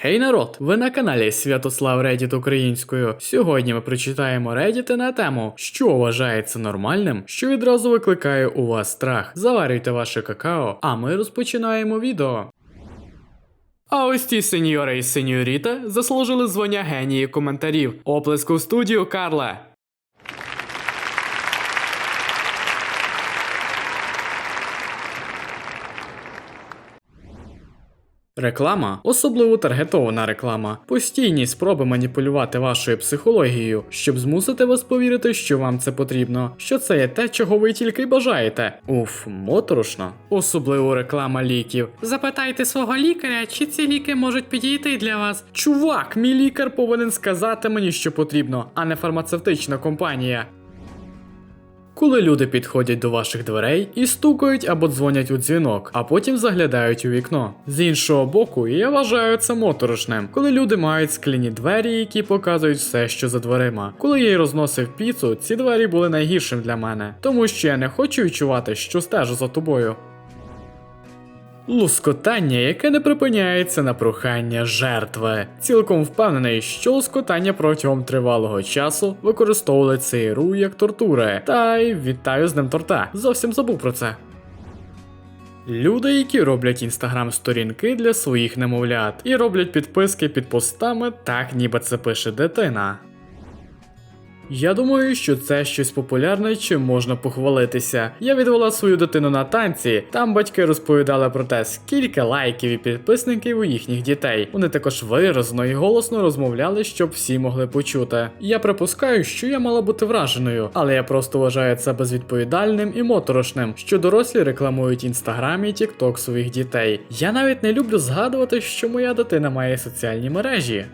Гей народ! Ви на каналі Святослав Редіт українською. Сьогодні ми прочитаємо Редіти на тему, що вважається нормальним, що відразу викликає у вас страх. Заварюйте ваше какао, а ми розпочинаємо відео. А ось ті сеньори і сеньоріта заслужили звання генії коментарів. Оплеску в студію Карла. Реклама, особливо таргетована реклама, постійні спроби маніпулювати вашою психологією, щоб змусити вас повірити, що вам це потрібно, що це є те, чого ви тільки бажаєте. Уф, моторошно. Особливо реклама ліків. Запитайте свого лікаря, чи ці ліки можуть підійти для вас. Чувак, мій лікар повинен сказати мені, що потрібно, а не фармацевтична компанія. Коли люди підходять до ваших дверей і стукають або дзвонять у дзвінок, а потім заглядають у вікно. З іншого боку, я вважаю це моторошним, коли люди мають скляні двері, які показують все, що за дверима. Коли я й розносив піцу, ці двері були найгіршим для мене, тому що я не хочу відчувати, що стежу за тобою. Лускотання, яке не припиняється на прохання жертви. Цілком впевнений, що лускотання протягом тривалого часу використовували ЦРУ як тортури. Та й вітаю з ним торта. Зовсім забув про це. Люди, які роблять інстаграм-сторінки для своїх немовлят і роблять підписки під постами, так ніби це пише дитина. Я думаю, що це щось популярне, чим можна похвалитися. Я відвела свою дитину на танці. Там батьки розповідали про те, скільки лайків і підписників у їхніх дітей. Вони також виразно і голосно розмовляли, щоб всі могли почути. Я припускаю, що я мала бути враженою, але я просто вважаю це безвідповідальним і моторошним, що дорослі рекламують інстаграм і тікток своїх дітей. Я навіть не люблю згадувати, що моя дитина має соціальні мережі.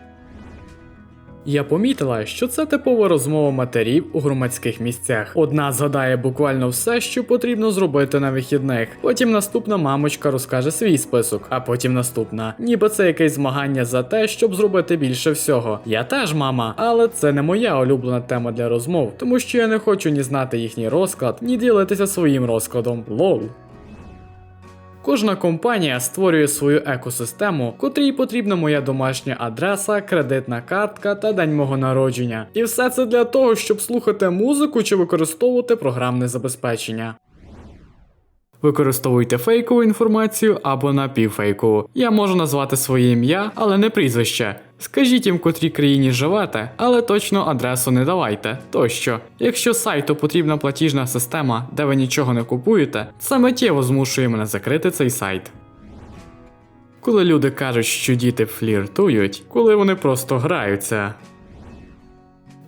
Я помітила, що це типова розмова матерів у громадських місцях. Одна згадає буквально все, що потрібно зробити на вихідних. Потім наступна мамочка розкаже свій список, а потім наступна. Ніби це якесь змагання за те, щоб зробити більше всього. Я теж мама, але це не моя улюблена тема для розмов, тому що я не хочу ні знати їхній розклад, ні ділитися своїм розкладом. Лол. Кожна компанія створює свою екосистему, котрій потрібна моя домашня адреса, кредитна картка та день мого народження. І все це для того, щоб слухати музику чи використовувати програмне забезпечення. Використовуйте фейкову інформацію або напівфейкову. Я можу назвати своє ім'я, але не прізвище. Скажіть їм, в котрій країні живете, але точно адресу не давайте. Тощо, якщо сайту потрібна платіжна система, де ви нічого не купуєте, це миттєво змушує мене закрити цей сайт. Коли люди кажуть, що діти фліртують, коли вони просто граються.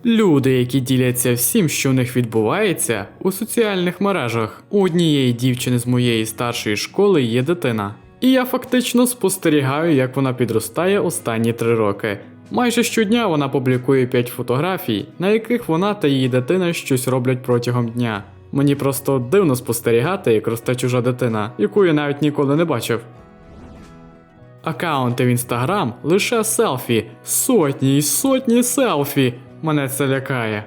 Люди, які діляться всім, що в них відбувається, у соціальних мережах. У однієї дівчини з моєї старшої школи є дитина. І я фактично спостерігаю, як вона підростає останні три роки. Майже щодня вона публікує 5 фотографій, на яких вона та її дитина щось роблять протягом дня. Мені просто дивно спостерігати, як росте чужа дитина, яку я навіть ніколи не бачив. Акаунти в інстаграм лише селфі, сотні й сотні селфі. Мене це лякає.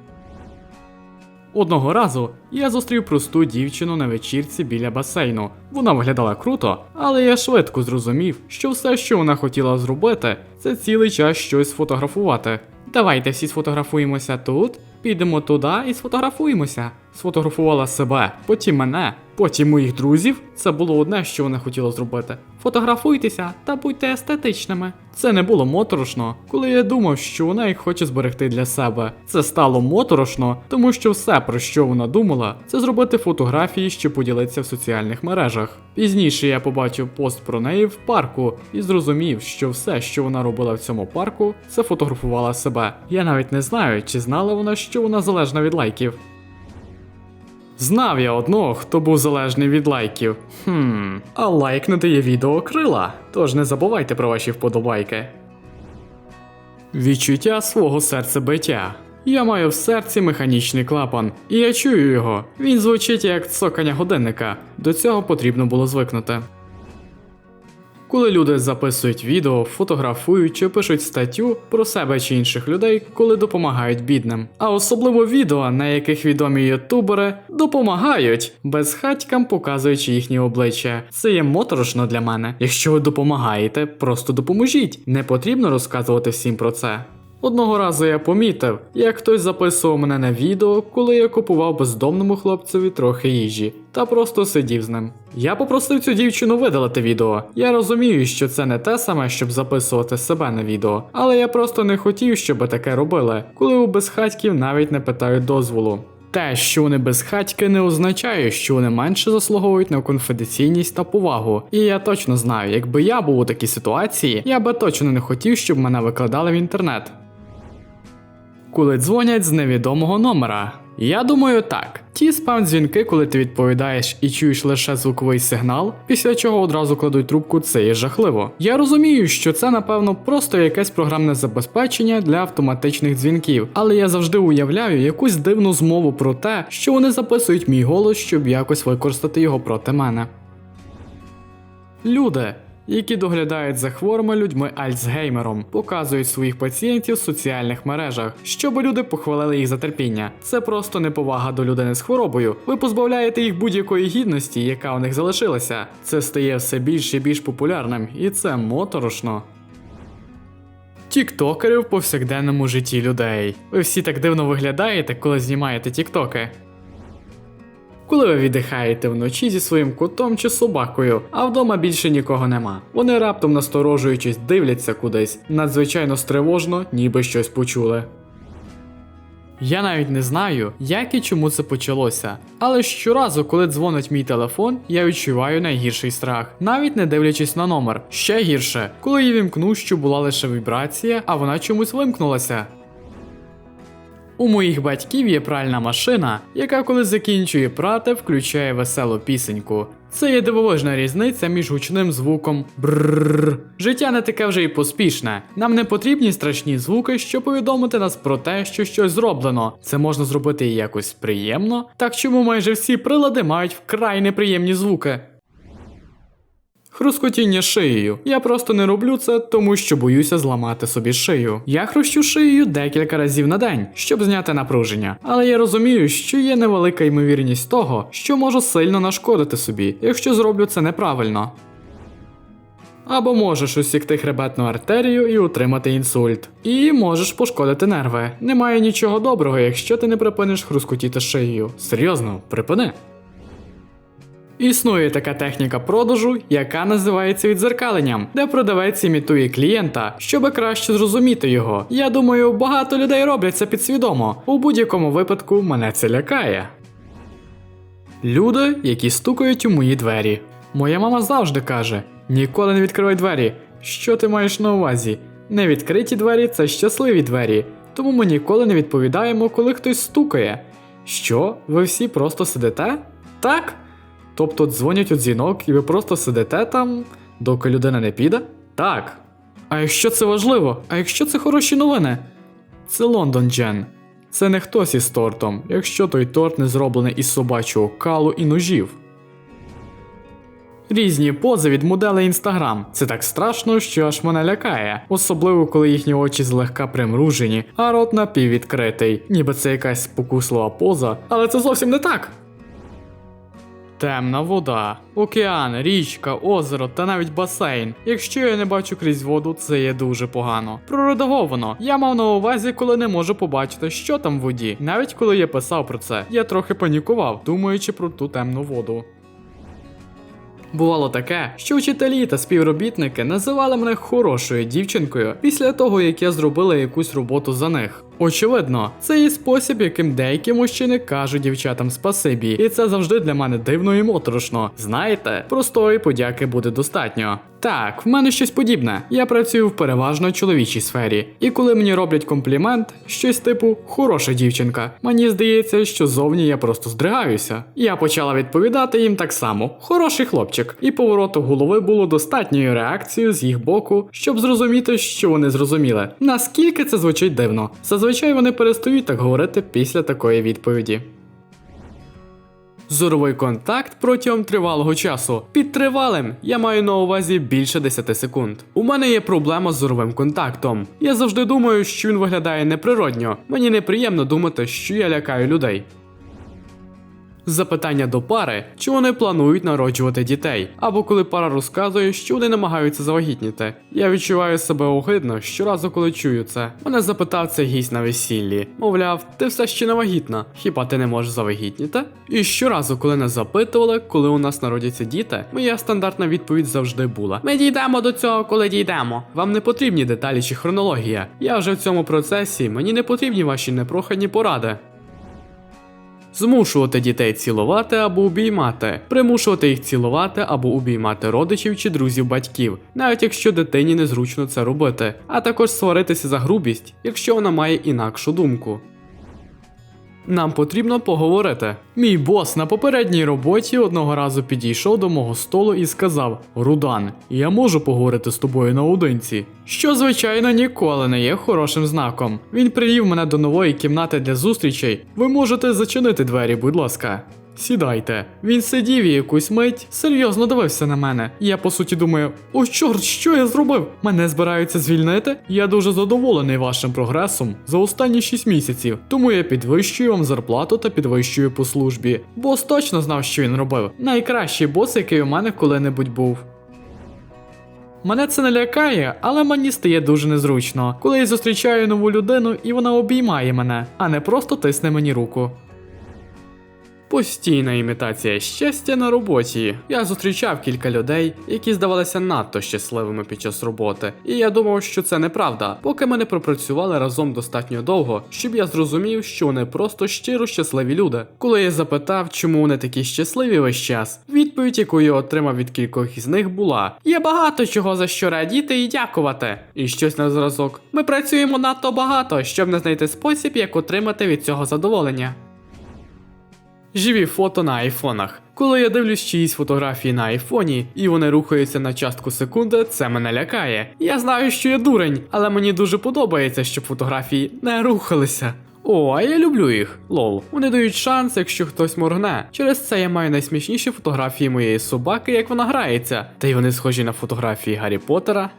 Одного разу я зустрів просту дівчину на вечірці біля басейну. Вона виглядала круто, але я швидко зрозумів, що все, що вона хотіла зробити, це цілий час щось сфотографувати. Давайте всі сфотографуємося тут, підемо туди і сфотографуємося. Сфотографувала себе, потім мене, потім моїх друзів. Це було одне, що вона хотіла зробити. Фотографуйтеся та будьте естетичними. Це не було моторошно, коли я думав, що вона їх хоче зберегти для себе. Це стало моторошно, тому що все, про що вона думала, це зробити фотографії, що поділиться в соціальних мережах. Пізніше я побачив пост про неї в парку і зрозумів, що все, що вона робила в цьому парку, це фотографувала себе. Я навіть не знаю, чи знала вона, що вона залежна від лайків. Знав я одного, хто був залежний від лайків. Хм, а лайк не дає відео крила, тож не забувайте про ваші вподобайки. Відчуття свого серцебиття. Я маю в серці механічний клапан, і я чую його. Він звучить як цокання годинника. До цього потрібно було звикнути. Коли люди записують відео, фотографують чи пишуть статтю про себе чи інших людей, коли допомагають бідним. А особливо відео, на яких відомі ютубери допомагають безхатькам, показуючи їхні обличчя. Це є моторошно для мене. Якщо ви допомагаєте, просто допоможіть. Не потрібно розказувати всім про це. Одного разу я помітив, як хтось записував мене на відео, коли я купував бездомному хлопцеві трохи їжі, та просто сидів з ним. Я попросив цю дівчину видалити відео. Я розумію, що це не те саме, щоб записувати себе на відео, але я просто не хотів, щоб таке робили, коли у безхатьків навіть не питають дозволу. Те, що вони безхатьки, не означає, що вони менше заслуговують на конфіденційність та повагу. І я точно знаю, якби я був у такій ситуації, я би точно не хотів, щоб мене викладали в інтернет коли дзвонять з невідомого номера. Я думаю так: ті спам дзвінки, коли ти відповідаєш і чуєш лише звуковий сигнал, після чого одразу кладуть трубку, це є жахливо. Я розумію, що це напевно просто якесь програмне забезпечення для автоматичних дзвінків, але я завжди уявляю якусь дивну змову про те, що вони записують мій голос, щоб якось використати його проти мене. Люди, які доглядають за хворими людьми Альцгеймером, показують своїх пацієнтів в соціальних мережах, щоб люди похвалили їх за терпіння. Це просто неповага до людини з хворобою. Ви позбавляєте їх будь-якої гідності, яка у них залишилася. Це стає все більш і більш популярним, і це моторошно. Тіктокери в повсякденному житті людей. Ви всі так дивно виглядаєте, коли знімаєте тіктоки. Коли ви віддихаєте вночі зі своїм котом чи собакою, а вдома більше нікого нема. Вони раптом насторожуючись дивляться кудись, надзвичайно стривожно, ніби щось почули. Я навіть не знаю, як і чому це почалося. Але щоразу, коли дзвонить мій телефон, я відчуваю найгірший страх, навіть не дивлячись на номер. Ще гірше, коли я вімкну, що була лише вібрація, а вона чомусь вимкнулася. У моїх батьків є пральна машина, яка коли закінчує прати, включає веселу пісеньку. Це є дивовижна різниця між гучним звуком брррр. Життя не таке вже й поспішне. Нам не потрібні страшні звуки, щоб повідомити нас про те, що щось зроблено. Це можна зробити якось приємно. Так чому майже всі прилади мають вкрай неприємні звуки? Хрускотіння шиєю. Я просто не роблю це, тому що боюся зламати собі шию. Я хрущу шиєю декілька разів на день, щоб зняти напруження. Але я розумію, що є невелика ймовірність того, що можу сильно нашкодити собі, якщо зроблю це неправильно. Або можеш усікти хребетну артерію і отримати інсульт. І можеш пошкодити нерви. Немає нічого доброго, якщо ти не припиниш хрускотіти шиєю. Серйозно, припини. Існує така техніка продажу, яка називається відзеркаленням, де продавець імітує клієнта, щоб краще зрозуміти його. Я думаю, багато людей роблять це підсвідомо. У будь-якому випадку мене це лякає. Люди, які стукають у мої двері. Моя мама завжди каже: ніколи не відкривай двері. Що ти маєш на увазі? Невідкриті двері це щасливі двері, тому ми ніколи не відповідаємо, коли хтось стукає. Що? Ви всі просто сидите? Так? Тобто дзвонять у дзвінок, і ви просто сидите там, доки людина не піде? Так. А якщо це важливо, а якщо це хороші новини? Це Лондон Джен. Це не хтось із тортом, якщо той торт не зроблений із собачого калу і ножів. Різні пози від моделей Instagram. Це так страшно, що аж мене лякає, особливо коли їхні очі злегка примружені, а рот напіввідкритий, ніби це якась спокуслива поза, але це зовсім не так. Темна вода, океан, річка, озеро та навіть басейн. Якщо я не бачу крізь воду, це є дуже погано. Проредаговано. Я мав на увазі, коли не можу побачити, що там в воді. Навіть коли я писав про це, я трохи панікував, думаючи про ту темну воду. Бувало таке, що вчителі та співробітники називали мене хорошою дівчинкою після того, як я зробила якусь роботу за них. Очевидно, це є спосіб, яким деякі мужчини кажуть дівчатам спасибі, і це завжди для мене дивно і моторошно. Знаєте, простої подяки буде достатньо. Так, в мене щось подібне. Я працюю в переважно чоловічій сфері, і коли мені роблять комплімент, щось типу хороша дівчинка, мені здається, що зовні я просто здригаюся. Я почала відповідати їм так само: хороший хлопчик, і повороту голови було достатньою реакцією з їх боку, щоб зрозуміти, що вони зрозуміли. Наскільки це звучить дивно. Зазвичай вони перестають так говорити після такої відповіді. Зоровий контакт протягом тривалого часу. Під тривалим я маю на увазі більше 10 секунд. У мене є проблема з зоровим контактом. Я завжди думаю, що він виглядає неприродньо. Мені неприємно думати, що я лякаю людей. Запитання до пари, чи вони планують народжувати дітей, або коли пара розказує, що вони намагаються завагітніти. Я відчуваю себе огидно щоразу, коли чую це. Мене запитав цей гість на весіллі. Мовляв, ти все ще не вагітна, хіба ти не можеш завагітніти? І щоразу, коли нас запитували, коли у нас народяться діти, моя стандартна відповідь завжди була: Ми дійдемо до цього, коли дійдемо. Вам не потрібні деталі чи хронологія. Я вже в цьому процесі, мені не потрібні ваші непрохані поради. Змушувати дітей цілувати або обіймати, примушувати їх цілувати або обіймати родичів чи друзів батьків, навіть якщо дитині незручно це робити, а також сваритися за грубість, якщо вона має інакшу думку. Нам потрібно поговорити. Мій бос на попередній роботі одного разу підійшов до мого столу і сказав: Рудан, я можу поговорити з тобою наодинці. Що, звичайно, ніколи не є хорошим знаком. Він привів мене до нової кімнати для зустрічей. Ви можете зачинити двері, будь ласка. Сідайте. Він сидів і якусь мить серйозно дивився на мене. Я по суті думаю: о чорт, що я зробив? Мене збираються звільнити? Я дуже задоволений вашим прогресом за останні 6 місяців, тому я підвищую вам зарплату та підвищую по службі. Бос точно знав, що він робив. Найкращий бос, який у мене коли-небудь був. Мене це не лякає, але мені стає дуже незручно, коли я зустрічаю нову людину і вона обіймає мене, а не просто тисне мені руку. Постійна імітація щастя на роботі. Я зустрічав кілька людей, які здавалися надто щасливими під час роботи, і я думав, що це неправда, поки ми не пропрацювали разом достатньо довго, щоб я зрозумів, що вони просто щиро щасливі люди. Коли я запитав, чому вони такі щасливі весь час, відповідь, яку я отримав від кількох із них, була: є багато чого за що радіти і дякувати. І щось на зразок. Ми працюємо надто багато, щоб не знайти спосіб, як отримати від цього задоволення. Живі фото на айфонах. Коли я дивлюсь чиїсь фотографії на айфоні, і вони рухаються на частку секунди, це мене лякає. Я знаю, що я дурень, але мені дуже подобається, щоб фотографії не рухалися. О, а я люблю їх. Лол. Вони дають шанс, якщо хтось моргне. Через це я маю найсмішніші фотографії моєї собаки, як вона грається. Та й вони схожі на фотографії Гаррі Поттера.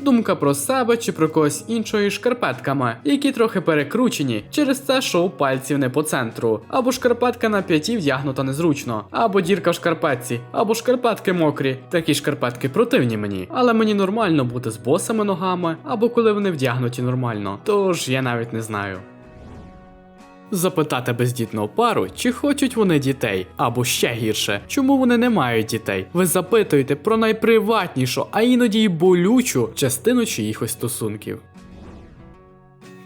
Думка про себе чи про когось іншого шкарпетками, які трохи перекручені, через це шов пальців не по центру, або шкарпетка на п'яті вдягнута незручно, або дірка в шкарпетці, або шкарпетки мокрі. Такі шкарпетки противні мені, але мені нормально бути з босими ногами, або коли вони вдягнуті нормально. Тож я навіть не знаю. Запитати бездітну пару, чи хочуть вони дітей, або ще гірше, чому вони не мають дітей. Ви запитуєте про найприватнішу, а іноді й болючу частину чиїхось стосунків.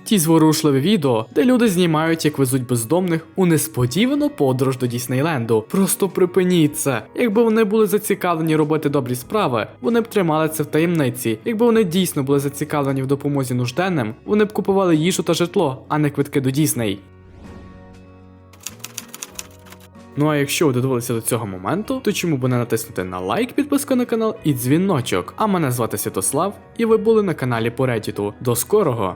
Ті зворушливі відео, де люди знімають, як везуть бездомних у несподівану подорож до Діснейленду. Просто припиніть це. Якби вони були зацікавлені робити добрі справи, вони б тримали це в таємниці. Якби вони дійсно були зацікавлені в допомозі нужденним, вони б купували їжу та житло, а не квитки до Дісней. Ну а якщо ви додивилися до цього моменту, то чому б не натиснути на лайк, підписку на канал і дзвіночок. А мене звати Святослав, і ви були на каналі по Reddit. До скорого!